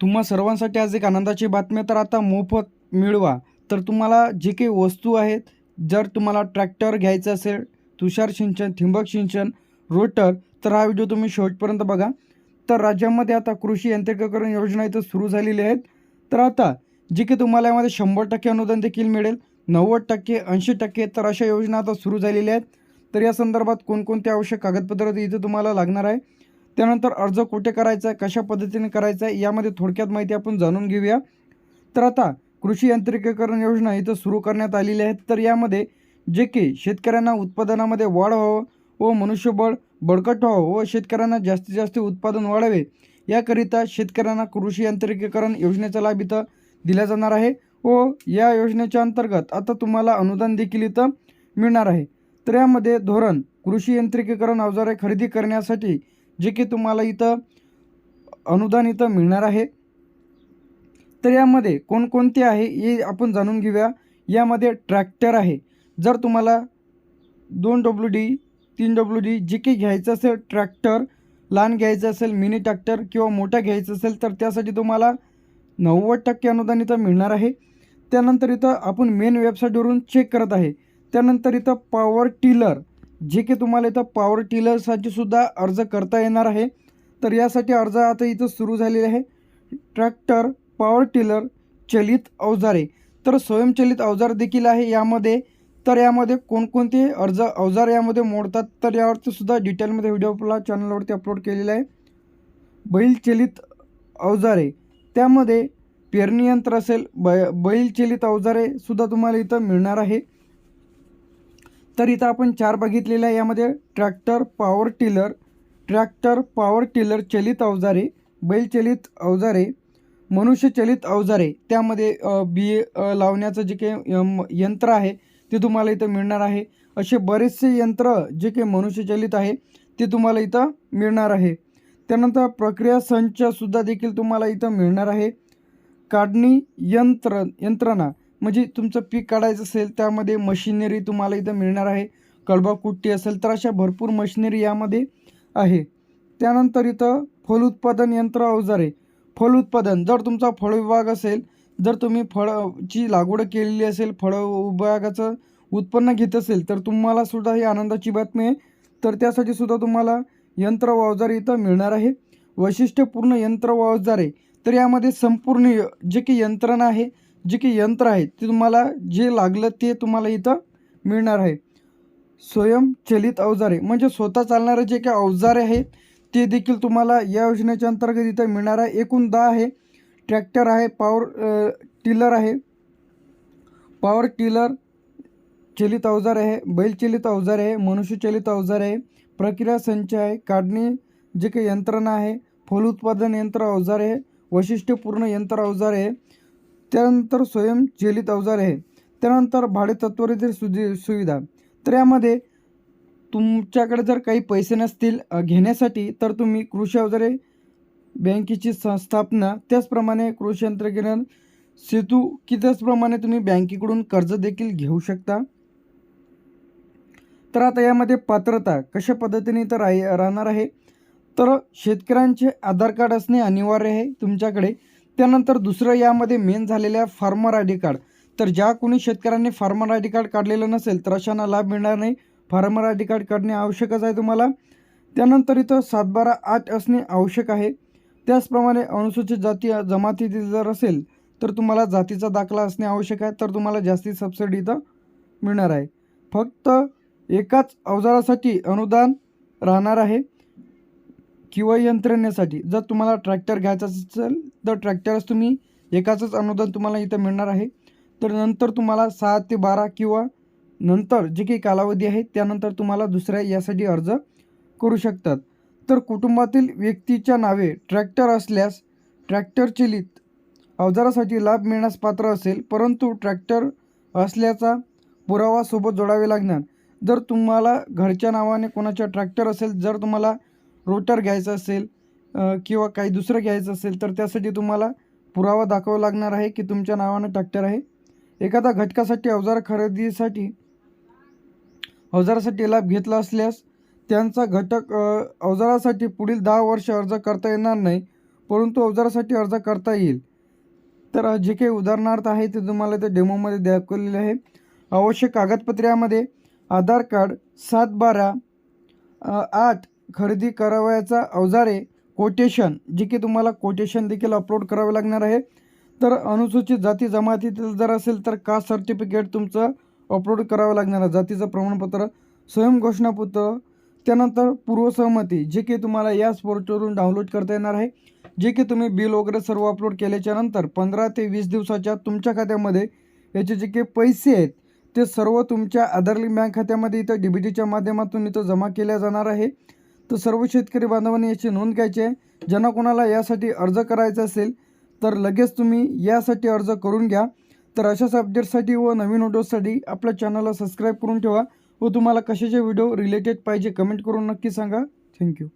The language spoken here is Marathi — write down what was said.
तुम्हा सर्वांसाठी आज एक आनंदाची बातमी तर आता मोफत मिळवा. तर तुम्हाला जे काही वस्तू आहेत जर तुम्हाला ट्रॅक्टर घ्यायचं असेल तुषार सिंचन ठिबक सिंचन रोटर तर हा व्हिडिओ तुम्ही शेवटपर्यंत बघा. तर राज्यामध्ये आता कृषी यांत्रिकीकरण योजना इथं सुरू झालेली आहेत. तर आता जे की तुम्हाला यामध्ये शंभर टक्के अनुदान देखील मिळेल नव्वद टक्के ऐंशी टक्के तर अशा योजना आता सुरू झालेल्या आहेत. तर या संदर्भात कोणकोणते आवश्यक कागदपत्र इथं तुम्हाला लागणार आहे त्यानंतर अर्ज कुठे करायचा आहे कशा पद्धतीने करायचा आहे यामध्ये थोडक्यात माहिती आपण जाणून घेऊया. तर आता कृषी यांत्रिकीकरण योजना इथं सुरू करण्यात आलेली आहेत तर यामध्ये जे की शेतकऱ्यांना उत्पादनामध्ये वाढ व्हावं व मनुष्यबळ बळकट व्हावं व शेतकऱ्यांना जास्तीत जास्त उत्पादन वाढावे याकरिता शेतकऱ्यांना कृषी यांत्रिकीकरण योजनेचा लाभ इथं दिला जाणार आहे. व या योजनेच्या अंतर्गत आता तुम्हाला अनुदान देखील इथं मिळणार आहे. तर यामध्ये धोरण कृषी यांत्रिकीकरण अवजारे खरेदी करण्यासाठी जे की तुम्हाला इथं अनुदान इथं मिळणार आहे. तर यामध्ये कोणकोणते आहे हे आपण जाणून घेऊया. यामध्ये ट्रॅक्टर आहे. जर तुम्हाला दोन डब्ल्यू डी तीन डब्ल्यू डी जे काही घ्यायचं असेल ट्रॅक्टर लहान घ्यायचं असेल मिनी ट्रॅक्टर किंवा मोठा घ्यायचं असेल तर त्यासाठी तुम्हाला नव्वद टक्के अनुदान इथं मिळणार आहे. त्यानंतर इथं आपण मेन वेबसाईटवरून चेक करत आहे. त्यानंतर इथं पॉवर टिलर जे की तुम्हाला इथं पॉवर टिलरसाठी सुद्धा अर्ज करता येणार आहे. तर यासाठी अर्ज आता इथं सुरू झालेले आहे. ट्रॅक्टर पॉवर टिलर चलित अवजारे. तर स्वयंचलित अवजार देखील आहे यामध्ये. तर यामध्ये कोणकोणते अर्ज अवजार यामध्ये मोडतात तर यावरती सुद्धा डिटेलमध्ये व्हिडिओ आपला चॅनलवरती अपलोड केलेला आहे. बैलचलित अवजारे. त्यामध्ये पेरणी यंत्र असेल बै बैलचलित अवजारे सुद्धा तुम्हाला इथं मिळणार आहे. तर इथं आपण चार बघितलेले आहे यामध्ये tractor power tiller tractor power tiller चलित अवजारे बैलचलित अवजारे मनुष्यचलित अवजारे त्यामध्ये अ, बी लावण्याचं जे काही यम- यंत्र आहे ते तुम्हाला इथं मिळणार आहे. असे बरेचसे यंत्र जे काही मनुष्यचलित आहे ते तुम्हाला इथं मिळणार आहे. त्यानंतर प्रक्रिया संचसुद्धा देखील तुम्हाला इथं मिळणार आहे. काढणी यंत्र यंत्रणा. म्हणजे तुमचं पीक काढायचं असेल त्यामध्ये मशिनरी तुम्हाला इथं मिळणार आहे. कळबाकुट्टी असेल तर अशा भरपूर मशिनरी यामध्ये आहे. त्यानंतर इथं फलोत्पादन उत्पादन यंत्र अवजारे. फळ उत्पादन जर तुमचा फळ विभाग असेल जर तुम्ही फळची लागवड केलेली असेल फळ विभागाचं उत्पन्न घेत असेल तर तुम्हाला सुद्धा ही आनंदाची बातमी आहे. तर त्यासाठी सुद्धा तुम्हाला यंत्र व इथं मिळणार आहे. वैशिष्ट्यपूर्ण यंत्र व अवजारे. तर यामध्ये संपूर्ण य- जे की यंत्रणा आहे जे की यंत्र आहे ते तुम्हाला जे लागलं ते तुम्हाला इथं मिळणार आहे. स्वयंचलित अवजारे म्हणजे स्वतः चालणारे जे काही अवजारे आहेत ते देखील तुम्हाला या योजनेच्या अंतर्गत इथं मिळणार आहे. एकूण दहा आहे. ट्रॅक्टर आहे पॉवर टिलर आहे. पॉवर टिलर चलित अवजार आहे बैलचलित अवजार आहे मनुष्यचलित अवजार आहे प्रक्रिया संच आहे काढणी जे काही यंत्रणा आहे फलोत्पादन यंत्र अवजार आहे वैशिष्ट्यपूर्ण यंत्र अवजार आहे त्यानंतर स्वयंचलित अवजार आहे. त्यानंतर भाडेतत्वावरील सुधी सुविधा. तर यामध्ये तुमच्याकडे जर काही पैसे नसतील घेण्यासाठी तर तुम्ही कृषी अवजारे बँकेची संस्थापना त्याचप्रमाणे कृषी यंत्रज्ञान सेतू की त्याचप्रमाणे तुम्ही बँकेकडून कर्ज देखील घेऊ शकता. तर आता यामध्ये पात्रता कशा पद्धतीने तर राहणार आहे? तर शेतकऱ्यांचे आधार कार्ड असणे अनिवार्य आहे तुमच्याकडे. त्यानंतर दुसरं यामध्ये मेन झालेलं आहे फार्मर आय डी कार्ड तर ज्या कोणी शेतकऱ्यांनी फार्मर आय डी कार्ड काढलेलं नसेल तर अशांना लाभ मिळणार नाही. फार्मर आय डी कार्ड काढणे आवश्यकच आहे तुम्हाला. त्यानंतर इथं सातबारा आठ असणे आवश्यक आहे. त्याचप्रमाणे अनुसूचित जाती जमातीतील जर असेल तर तुम्हाला जातीचा दाखला असणे आवश्यक आहे. तर तुम्हाला जास्ती सबसिडी इथं मिळणार आहे. फक्त एकाच अवजारासाठी अनुदान राहणार आहे. किंवा यंत्रणेसाठी जर तुम्हाला ट्रॅक्टर घ्यायचा असेल तर ट्रॅक्टरच तुम्ही एकाचंच अनुदान तुम्हाला इथं मिळणार आहे. तर नंतर तुम्हाला सहा ते बारा किंवा नंतर जे काही कालावधी आहे त्यानंतर तुम्हाला दुसऱ्या यासाठी अर्ज करू शकतात. तर कुटुंबातील व्यक्तीच्या नावे ट्रॅक्टर असल्यास ट्रॅक्टर चलित अवजारासाठी लाभ मिळण्यास पात्र असेल परंतु ट्रॅक्टर असल्याचा पुरावा सोबत जोडावे लागणार. जर तुम्हाला घरच्या नावाने कोणाच्या ट्रॅक्टर असेल जर तुम्हाला रोटर घ्यायचं असेल किंवा काही दुसरं घ्यायचं असेल तर त्यासाठी तुम्हाला पुरावा दाखवावा लागणार आहे की तुमच्या नावानं ट्रॅक्टर आहे. एखादा घटकासाठी अवजार खरेदीसाठी अवजारासाठी लाभ घेतला असल्यास त्यांचा घटक अवजारासाठी पुढील दहा वर्ष अर्ज करता येणार नाही परंतु अवजारासाठी अर्ज करता येईल. तर जे काही उदाहरणार्थ आहे ते तुम्हाला ते डेमोमध्ये दाखवलेले आहे. आवश्यक कागदपत्र्यामध्ये आधार कार्ड सात बारा आठ खरेदी करावयाचा अवजारे कोटेशन जे की तुम्हाला कोटेशन देखील अपलोड करावे लागणार आहे. तर अनुसूचित जाती जमातीतील जर असेल तर कास्ट सर्टिफिकेट तुमचं अपलोड करावं लागणार आहे. जातीचं प्रमाणपत्र स्वयंघोषणापत्र त्यानंतर पूर्वसहमती जे की तुम्हाला याच पोर्टलवरून डाउनलोड करता येणार आहे. जे की तुम्ही बिल वगैरे सर्व अपलोड केल्याच्यानंतर पंधरा ते वीस दिवसाच्या तुमच्या खात्यामध्ये याचे जे काही पैसे आहेत ते सर्व तुमच्या आधार बँक खात्यामध्ये इथं डी बी टीच्या माध्यमातून इथं जमा केल्या जाणार आहे. तर सर्व शेतकरी बांधवांनी याची नोंद घ्यायची आहे. ज्यांना कोणाला यासाठी अर्ज करायचा असेल तर लगेच तुम्ही यासाठी अर्ज करून घ्या. तर अशाच अपडेटसाठी व नवीन व्हिडिओसाठी आपल्या चॅनलला सबस्क्राईब करून ठेवा व तुम्हाला कशाचे व्हिडिओ रिलेटेड पाहिजे कमेंट करून नक्की सांगा. थँक्यू